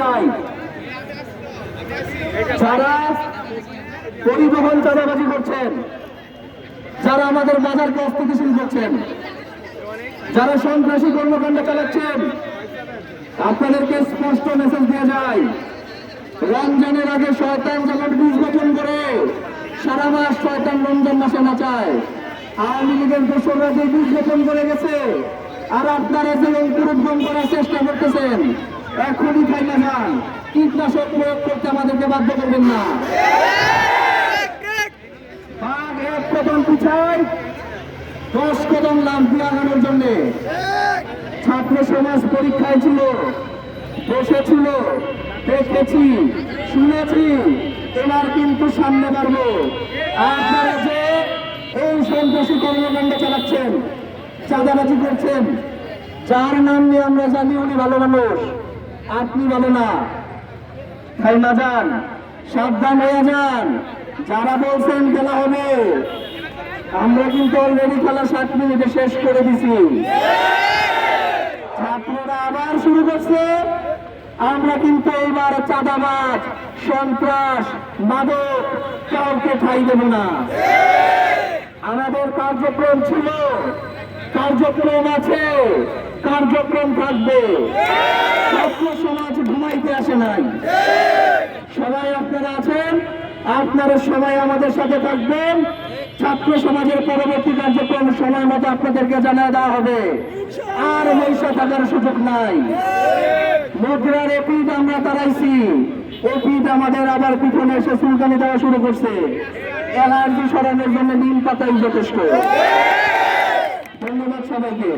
চাই। যারা পরিবহন চাঁদাবাজি করছেন, যারা আমাদের বাজারকে অস্থিতিশীল করছেন, যারা সন্ত্রাসী কর্মকাণ্ড চালাচ্ছেন, আপনাদেরকে স্পষ্ট মেসেজ দেওয়া যায়। রমজানের আগে শয়তান যখন বীজ বপন করে, সারা মাস শয়তান রমজান মাসে নাচায় আওয়ামী লীগের দোসররা যে বীজ বপন করে গেছে, আর আপনারা যে অঙ্কুরোদ্গম করার চেষ্টা করতেছেন এখনই খাইতে যান কীটনাশক প্রয়োগ করতে আমাদেরকে বাধ্য করবেন না। এক দশ কদম লাভ দিয়ে আগানোর জন্যে। ছাত্র সমাজ পরীক্ষায় ছিল, বসেছিল, দেখেছি, শুনেছি, এবার কিন্তু সামনে পারব আপনারা যে এই সন্ত্রাসী কর্মকাণ্ড চালাচ্ছেন, চাঁদাবাজি করছেন, যার নাম নিয়ে আমরা জানি উনি ভালো মানুষ। আপনি ভালো না। না যান, সাবধান হয়ে যান। যারা বলছেন খেলা হবে, আমরা কিন্তু অলরেডি খেলা সাত মিনিটে শেষ করে দিছি। ছাত্ররা আবার শুরু করছে। আমরা কিন্তু এইবার চাঁদাবাজ, সন্ত্রাস, মাদক কাউকে ঠাই দেব না। আমাদের কার্যক্রম ছিল, কার্যক্রম আছে, কার্যক্রম থাকবে। সমাজ ঘুমাইতে নাই। সবাই আপনারা আছেন? আপনারা সবাই আমাদের সাথে থাকবেন। ছাত্র সমাজের পরবর্তী কার্যক্রম সময় মতো আপনাদেরকে জানিয়ে দেওয়া হবে। আর বৈশা থাকার সুযোগ নাই। মুদ্রার এপিট আমরা তারাইছি। এপিট আমাদের আবার পিছনে এসে সুলতানি দেওয়া শুরু করছে। অ্যালার্জি সরানোর জন্য নিম পাতাই যথেষ্ট। ধন্যবাদ সবাইকে।